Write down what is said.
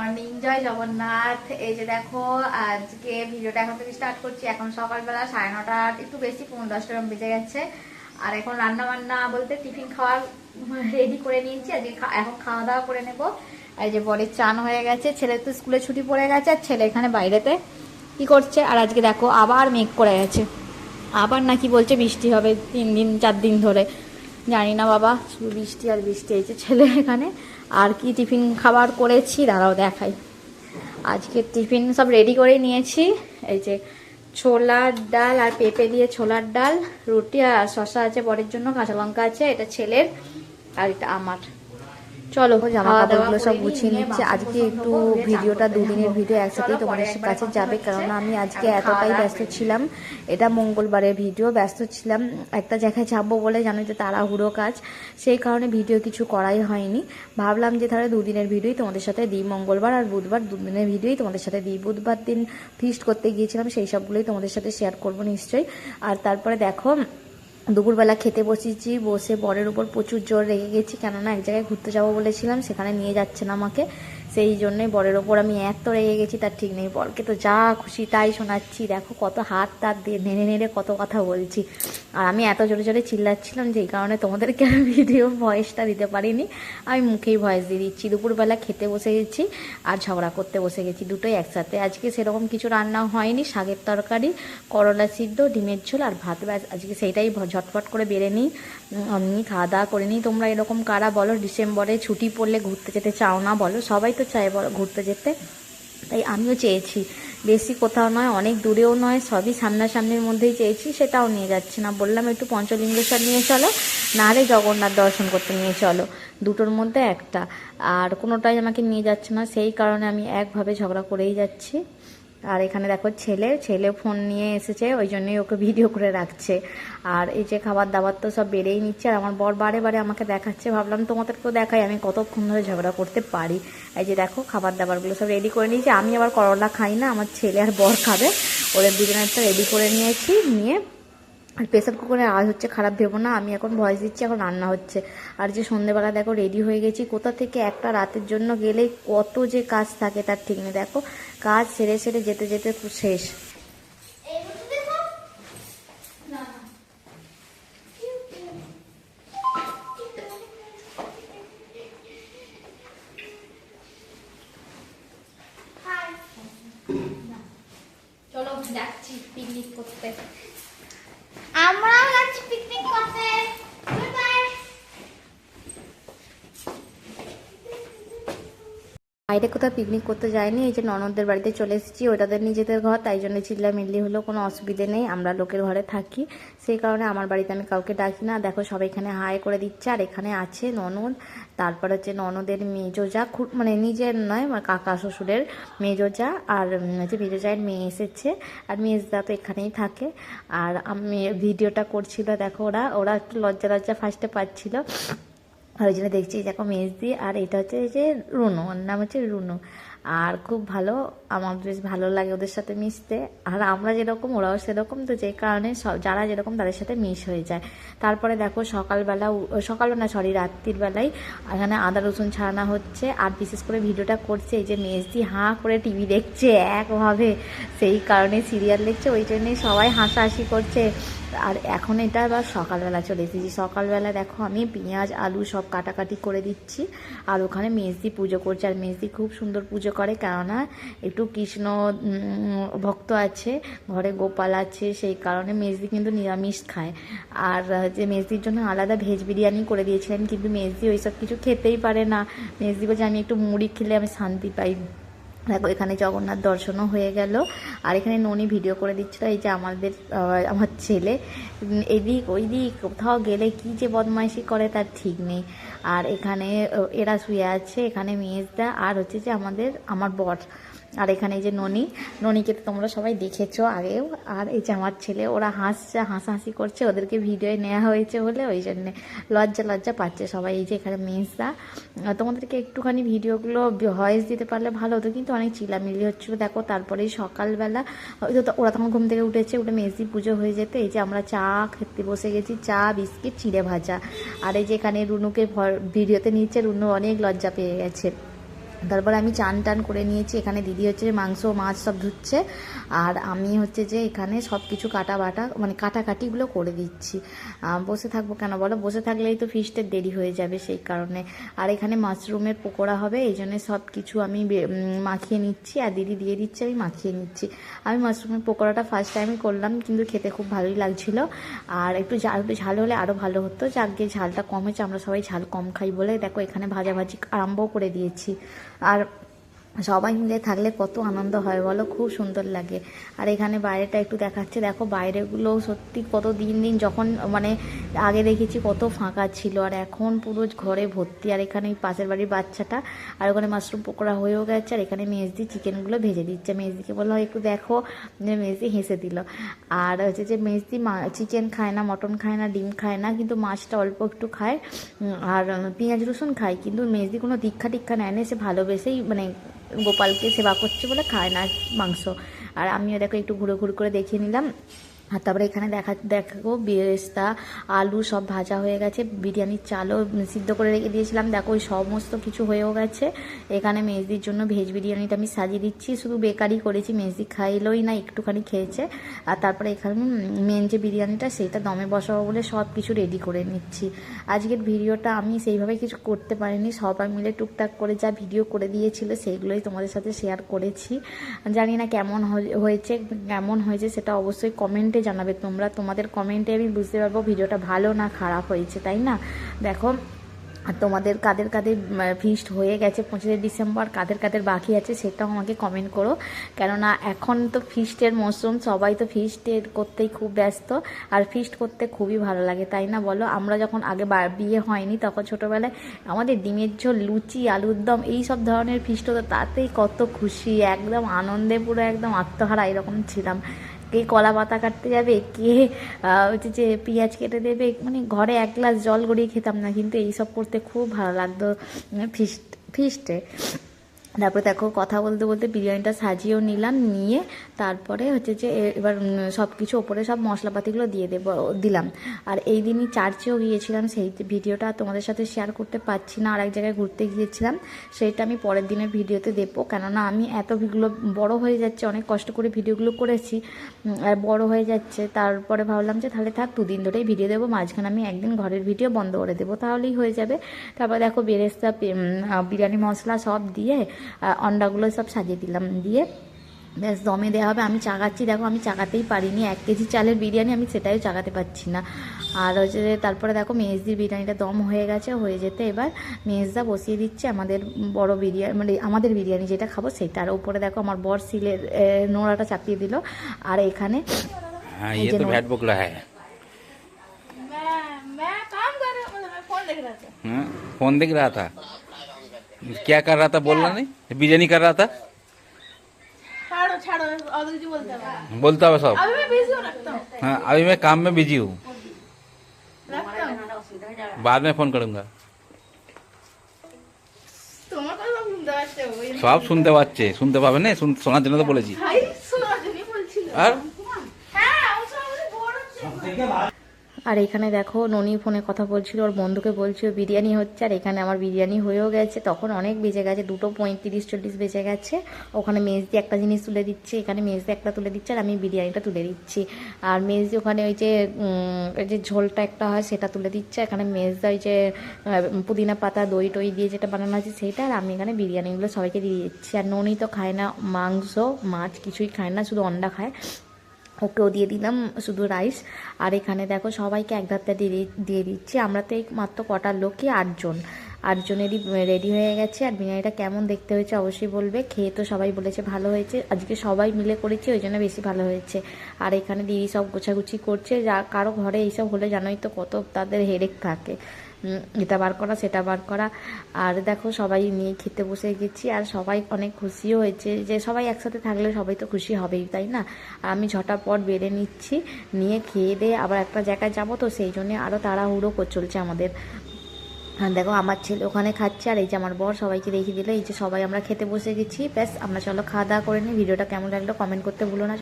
Morning জয় জগন্নাথ। এই যে দেখো, আজকে ভিডিওটা এখন থেকে স্টার্ট করছি। এখন সকালবেলা সাড়ে নটা, একটু বেশি পনেরো দশটা বেজে গেছে। আর এখন রান্না বান্না বলতে টিফিন খাওয়ার রেডি করে নিয়েছি। আজকে এখন খাওয়া দাওয়া করে নেব। আর এই যে বরের চান হয়ে গেছে। ছেলে তো স্কুলে ছুটি পড়ে গেছে, আর ছেলে এখানে বাইরেতে। কি করছে? আর আজকে দেখো, আবার মেঘ করে গেছে। আবার নাকি বলছে বৃষ্টি হবে তিন দিন, চার দিন ধরে। জানি না বাবা, শুধু বৃষ্টি আর বৃষ্টি হয়েছে ছেলে এখানে। আর কি টিফিন খাবার করেছি? দাঁড়াও দেখাই। আজকে টিফিন সব রেডি করে নিয়েছি। এই যে ছোলার ডাল আর পেঁপে দিয়ে ছোলার ডাল, রুটি আর শশা আছে, বরের জন্য, কাঁচা লঙ্কা আছে, এটা ছেলের আর এটা আমার। চলো জামা কাপড়গুলো সব গুছিয়ে নিচ্ছে। আজকে একটু ভিডিওটা দুদিনের ভিডিও একসাথেই তোমাদের কাছে যাবে। কারণ আমি আজকে এতটাই ব্যস্ত ছিলাম। এটা মঙ্গলবারের ভিডিও ব্যস্ত ছিলাম। একটা জায়গায় যাব বলে জানো যে তাড়াহুড়ো কাজ সেই কারণে ভিডিও কিছু করাই হয়নি। ভাবলাম যে তাহলে দুদিনের ভিডিওই তোমাদের সাথে দিই। মঙ্গলবার আর বুধবার দুদিনের ভিডিওই তোমাদের সাথে দিই। বুধবার দিন ফিস্ট করতে গিয়েছিলাম সেই সবগুলোই তোমাদের সাথে শেয়ার করব নিশ্চয়ই। আর তারপরে দেখো দুপুরবেলা খেতে বসেছি, বসে বরের উপর প্রচুর জোর রেগে গেছি, কেননা এক জায়গায় ঘুরতে যাব বলেছিলাম, সেখানে নিয়ে যাচ্ছে না আমাকে। সেই জন্যই বরের ওপর আমি এত রেগে গেছি, তার ঠিক নেই বরকে। তো যা খুশি তাই শোনাচ্ছি। দেখো কত হাত তার দিয়ে নেড়ে নেড়ে কত কথা বলছি। আর আমি এত জোরে জোরে চিল্লাচ্ছিলাম যেই কারণে তোমাদেরকে আমি ভিডিও ভয়েসটা দিতে পারিনি। আমি মুখেই ভয়েস দিয়ে দিচ্ছি। দুপুরবেলা খেতে বসে গেছি আর ঝগড়া করতে বসে গেছি দুটোই একসাথে। আজকে সেরকম কিছু রান্না হয়নি, শাকের তরকারি, করলা সিদ্ধ, ডিমের ঝোল আর ভাত। ব্যাস, আজকে সেইটাই ঝটপট করে বেড়ে নিই। আমি খাওয়া দাওয়া করে নিই। তোমরা এরকম কারা বলো? ডিসেম্বরে ছুটি পড়লে ঘুরতে যেতে চাও না বলো? সবাই তো চাই বলো ঘুরতে যেতে। তাই আমিও চেয়েছি। বেশি কোথাও নয়, অনেক দূরেও নয়, সবই সামনাসামনির মধ্যেই চেয়েছি, সেটাও নিয়ে যাচ্ছে না। বললাম, একটু পঞ্চলিঙ্গেশ্বর নিয়ে চলো, নাহলে জগন্নাথ দর্শন করতে নিয়ে চলো। দুটোর মধ্যে একটা। আর কোনোটাই আমাকে নিয়ে যাচ্ছে না, সেই কারণে আমি একভাবে ঝগড়া করেই যাচ্ছি। আর এখানে দেখো ছেলে ছেলে ফোন নিয়ে এসেছে, ওই জন্যই ওকে ভিডিও করে রাখছে। আর এই যে খাবার দাবার তো সব বেড়েই নিচ্ছে, আর আমার বর বারে বারে আমাকে দেখাচ্ছে। ভাবলাম তোমাদেরকেও দেখাই, আমি কতক্ষণ ধরে ঝগড়া করতে পারি। এই যে দেখো খাবার দাবারগুলো সব রেডি করে নিয়েছি। আমি আবার করলা খাই না, আমার ছেলে আর বর খাবে। ওদের দুজনেরটা রেডি করে নিয়েছি, নিয়ে আর প্রেসার কুকারের আওয়াজ হচ্ছে খারাপ, ভেবো না, আমি এখন ভয়েস দিচ্ছি, এখন রান্না হচ্ছে। আর যে সন্ধেবেলা দেখো রেডি হয়ে গেছি, কোথা থেকে একটা রাতের জন্য গেলেই কত যে কাজ থাকে তার ঠিক নেই। দেখো, কাজ সেরে সেরে যেতে যেতে শেষ। চলো যাচ্ছি পিকনিক করতে আমরাও যাচ্ছি পিকনিক করতে Goodbye. বাইরে কোথাও পিকনিক করতে যায়নি, এই যে ননদদের বাড়িতে চলে এসেছি ওটাদের নিজেদের ঘর, তাই জন্য চিল্লা মিল্লি হলো, কোনো অসুবিধে নেই, আমরা লোকের ঘরে থাকি। সেই কারণে আমার বাড়িতে আমি কাউকে ডাকি না, দেখো সবাই এখানে হাই করে দিচ্ছে, আর এখানে আছে ননদ। তারপর হচ্ছে ননদের মেজোজা খুব মানে নিজের নয়, আমার কাকা শ্বশুরের মেজোজা আর হচ্ছে মেজোজায়ের মেয়ে এসেছে, আর মেজদা তো এখানেই থাকে। আর আমি ভিডিওটা করছিল, দেখো ওরা ওরা একটু লজ্জা লজ্জা ফার্স্টে পাচ্ছিল। আর ওই জন্য দেখছি দেখো মেজদি আর এটা হচ্ছে যে রুনু, ওর নাম হচ্ছে রুনু। আর খুব ভালো, আমার বেশ ভালো লাগে ওদের সাথে মিশতে। আর আমরা যেরকম, ওরাও সেরকম, তো যে কারণে সব, যারা যেরকম তাদের সাথে মিশ হয়ে যায়। তারপরে দেখো, সকালবেলা সকালবেলা সরি রাত্রির বেলায় এখানে আদা, রসুন ছাড়ানো হচ্ছে। আর বিশেষ করে ভিডিওটা করছে এই যে মেজদি হাঁ করে টিভি দেখছে একভাবে। সেই কারণে সিরিয়াল দেখছে, ওই জন্যই সবাই হাসাহাসি করছে। আর এখন এটা আবার সকালবেলা চলে এসেছি। সকালবেলা দেখো, আমি পেঁয়াজ, আলু সব কাটাকাটি করে দিচ্ছি। আর ওখানে মেজদি পুজো করছে। আর মেজদি খুব সুন্দর পুজো করে, কেননা একটু কৃষ্ণ ভক্ত আছে, ঘরে গোপাল আছে, সেই কারণে মেজদি কিন্তু নিরামিষ খায়। আর যে মেজদির জন্য আলাদা ভেজ বিরিয়ানি করে দিয়েছিলেন, কিন্তু মেজদি ওইসব কিছু খেতেই পারে না। মেজদি বলছে, আমি একটু মুড়ি খেলে আমি শান্তি পাই। দেখো, এখানে জগন্নাথ দর্শনও হয়ে গেল। আর এখানে ননি ভিডিও করে দিচ্ছিল, এই যে আমাদের আমার ছেলে। এদিক ওই দিক কোথাও গেলে কি যে বদমাইশি করে তার ঠিক নেই। আর এখানে, এরা শুয়ে আছে, এখানে মেজদা, আর হচ্ছে যে আমাদের, আমার বর। আর এখানে এই যে ননি ননিকে তো তোমরা সবাই দেখেছ আগেও আর এই যে আমার ছেলে ওরা হাসছে হাসাহাসি করছে ওদেরকে ভিডিও নেওয়া হয়েছে বলে ওই জন্যে লজ্জা লজ্জা পাচ্ছে সবাই। এই যে এখানে আহ, তোমাদেরকে একটুখানি ভিডিওগুলো ভয়েস দিতে পারলে ভালো হতো কিন্তু অনেক চিলামিলি হচ্ছিল। দেখো তারপরে সকালবেলা হয়তো ওরা তখন ঘুম থেকে উঠেছে উঠে মেজদি পুজো হয়ে যেতে এই যে আমরা চা খেতে বসে গেছি চা বিস্কিট চিড়ে ভাজা। আর এই যে এখানে রুনুকে ভিডিওতে নিচ্ছে রুনু অনেক লজ্জা পেয়ে গেছে। তারপর আমি চান টান করে নিয়েছি। এখানে দিদি হচ্ছে মাংস, মাছ সব ধুচ্ছে। আর আমি হচ্ছে যে এখানে সব কিছু কাটা বাটা মানে কাটাকাটিগুলো করে দিচ্ছি। বসে থাকব কেন বলো? বসে থাকলেই তো ফিস্টের দেরি হয়ে যাবে সেই কারণে। আর এখানে মাশরুমের পকোড়া হবে, এই জন্য সব কিছু আমি মাখিয়ে নিচ্ছি। আর দিদি দিয়ে দিচ্ছে, আমি মাখিয়ে নিচ্ছি। আমি মাশরুমের পকোড়াটা ফার্স্ট টাইমই করলাম, কিন্তু খেতে খুব ভালোই লাগছিল। আর একটু ঝাল ঝাল হলে আরও ভালো হতো। যাক গিয়ে ঝালটা কম হয়েছে আমরা সবাই ঝাল কম খাই বলে। দেখো, এখানে ভাজাভাজি আরম্ভ করে দিয়েছি। আর সবাই মিলে থাকলে কত আনন্দ হয়, বলো? খুব সুন্দর লাগে। আর এখানে বাইরেটা একটু দেখাচ্ছে। দেখো বাইরেগুলো সত্যি কত দিন দিন যখন মানে আগে দেখেছি কত ফাঁকা ছিল। আর এখন পুরো ঘরে ভর্তি। আর এখানে পাশের বাড়ির বাচ্চাটা, আর ওখানে মাশরুম পকোড়া হয়েও গেছে। আর এখানে মেজদি চিকেনগুলো ভেজে দিচ্ছে। মেজদিকে বলল একটু দেখো। মেজদি হেসে দিল। আর হচ্ছে যে মেজদি চিকেন খায় না, মটন খায় না, ডিম খায় না, কিন্তু মাছটা অল্প একটু খায়। আর পেঁয়াজ রসুন খায়, কিন্তু মেজদি কোনো দীক্ষা টিক্ষা নেয় না সে ভালোবেসেই মানে গোপালকে সেবা করছে বলে খায় না মাংস। আর আমিও দেখো একটু ঘুরে ঘুরে করে দেখিয়ে নিলাম। আর তারপরে এখানে দেখা, দেখো বেরেস্তা, আলু সব ভাজা হয়ে গেছে বিরিয়ানির চালও সিদ্ধ করে রেখে দিয়েছিলাম। দেখো ওই সমস্ত কিছু হয়েও গেছে। এখানে মেজদির জন্য ভেজ বিরিয়ানিটা আমি সাজিয়ে দিচ্ছি। শুধু বেকারি করেছি, মেজদি খাইলোই না, একটুখানি খেয়েছে। আর তারপরে এখানে মেন যে বিরিয়ানিটা সেটা দমে বসাবো বলে সব কিছু রেডি করে নিচ্ছি। আজকের ভিডিওটা আমি সেইভাবে কিছু করতে পারিনি। সবাই মিলে টুকটাক করে যা ভিডিও করে দিয়েছিল, সেইগুলোই তোমাদের সাথে শেয়ার করেছি। জানি না কেমন হয়েছে কেমন হয়েছে, সেটা অবশ্যই কমেন্টে জানাবে। তোমরা তোমাদের কমেন্টে আমি বুঝতে পারব ভিডিওটা ভালো না খারাপ হয়েছে, তাই না? দেখো তোমাদের কাদের কাদের ফিস্ট হয়ে গেছে পঁচিশে ডিসেম্বর, কাদের কাদের বাকি আছে সেটাও আমাকে কমেন্ট করো। কেননা এখন তো ফিস্টের মরশুম সবাই তো ফিস্টের করতেই খুব ব্যস্ত, আর ফিস্ট করতে খুবই ভালো লাগে, তাই না বলো? আমরা যখন আগে বিয়ে হয়নি, তখন ছোটোবেলায় আমাদের ডিমের ঝোল, লুচি, আলুর দম, এই সব ধরনের ফিস্ট হতো, তাতেই কত খুশি, একদম আনন্দে পুরো একদম আত্মহারা, এরকম ছিলাম। কে কলা পাতা কাটতে যাবে, কে হচ্ছে যে পেঁয়াজ কেটে দেবে মানে ঘরে এক গ্লাস জল গড়িয়ে খেতাম না, কিন্তু এইসব করতে খুব ভালো লাগতো ফিস্ট ফিস্টে তারপরে দেখো কথা বলতে বলতে বিরিয়ানিটা সাজিয়েও নিলাম, নিয়ে তারপরে হচ্ছে যে এবার সব কিছু ওপরে সব মশলাপাতিগুলো দিয়ে দেবো, দিলাম। আর এই দিনই চার্চেও গিয়েছিলাম, সেই ভিডিওটা তোমাদের সাথে শেয়ার করতে পারছি না আর এক জায়গায় ঘুরতে গিয়েছিলাম। সেইটা আমি পরের দিনের ভিডিওতে দেবো, কেননা আমি এত ভিডিও বড় হয়ে যাচ্ছে, অনেক কষ্ট করে ভিডিওগুলো করেছি আর বড় হয়ে যাচ্ছে। তারপরে ভাবলাম যে তাহলে থাক, দুদিন ধরেই ভিডিও দেবো, মাঝখানে আমি একদিন ঘরের ভিডিও বন্ধ করে দেবো, তাহলেই হয়ে যাবে। তারপর দেখো বেরেস্তা বিরিয়ানি মশলা সব দিয়ে অন্ডাগুলো সব সাজিয়ে দিলাম দিয়ে ব্যাস দমে দেওয়া হবে। আমি চাকাচ্ছি দেখো আমি চাকাতেই পারিনি। এক কেজি চালের বিরিয়ানি আমি সেটাই চাকাতে পারছি না। আর হচ্ছে তারপরে দেখো মেহেজদির বিরিয়ানিটা দম হয়ে গেছে হয়ে যেতে এবার মেহেজদা বসিয়ে দিচ্ছে আমাদের বড় বিরিয়ানি মানে আমাদের বিরিয়ানি যেটা খাব সেটা। উপরে দেখো আমার বর সিলের নোড়াটা চাপিয়ে দিল। আর এখানে ফোন দেখ রা থা तो नौ- भैट बुकला है मैं मैं काम कर रही हूँ मतलब मैं फोन देख रहा था हाँ, फोन दिख रहा था क्या कर रहा था बोलना नहीं बिरियानी कर रहा था छाड़ो छाड़ो और कुछ बोलता है बोलता हुआ सब अभी मैं बिजी हूँ रखता हूँ हाँ अभी मैं काम में बिजी हूँ रखता हूँ बाद में फोन करूंगा তোমার কথা শুনতে পাচ্ছে ওই সব শুনতে পাচ্ছে শুনতে পাবে না শুন- শোনার জন্য তো বলেছি ভাই শোনার জন্যই বলছিল আর আর এখানে দেখো ননি ফোনে কথা বলছিল, ওর বন্ধুকে বলছিল, বিরিয়ানি হচ্ছে। আর এখানে আমার বিরিয়ানি হয়েও গেছে। তখন অনেক বেজে গেছে, দুটো পঁয়ত্রিশ চল্লিশ বেজে গেছে। ওখানে মেজদি একটা জিনিস তুলে দিচ্ছে, এখানে মেজদি একটা তুলে দিচ্ছে, আর আমি বিরিয়ানিটা তুলে দিচ্ছি। আর মেজদি ওখানে ওই যে ওই যে ঝোলটা একটা হয়, সেটা তুলে দিচ্ছে। এখানে মেজদা ওই যে পুদিনা পাতা, দই টই দিয়ে যেটা বানানো আছে সেইটা আর আমি এখানে বিরিয়ানিগুলো সবাইকে দিয়ে দিচ্ছি। আর ননি তো খায় না মাংস, মাছ কিছুই খায় না, শুধু অন্ডা খায়। ওকেও দিয়ে দিলাম শুধু রাইস। আর এখানে দেখো সবাইকে এক ধারটা দিয়ে দিয়ে দিচ্ছি। আমরা তো এই মাত্র কটার লোকই আটজন। আটজনেরই রেডি হয়ে গেছে। আর বিরিয়ানিটা কেমন দেখতে হয়েছে অবশ্যই বলবে। খেয়ে তো সবাই বলেছে ভালো হয়েছে। আজকে সবাই মিলে করেছি, ওই জন্য বেশি ভালো হয়েছে। আর এখানে দিদি সব গোছাগুছি করছে। যা কারও ঘরে এইসব হলে জানোই তো কত তাদের হেডেক থাকে। এটা বার করা, সেটা বার করা। আর দেখো, সবাই নিয়ে খেতে বসে গেছি, আর সবাই অনেক খুশিও হয়েছে যে সবাই একসাথে থাকলে সবাই তো খুশি হবেই, তাই না? আর আমি ঝটাপট বেড়ে নিচ্ছি, নিয়ে খেয়ে দিয়ে আবার একটা জায়গায় যাব তো, সেই জন্য আরও তাড়াহুড়ো কর- চলছে আমাদের। দেখো, আমার ছেলে ওখানে খাচ্ছে, আর এই যে আমার বর সবাইকে দেখিয়ে দিল, এই যে সবাই আমরা খেতে বসে গেছি, ব্যাস, আমরা চলো খাওয়া দাওয়া করে নিই, ভিডিওটা কেমন লাগল কমেন্ট করতে ভুলো না।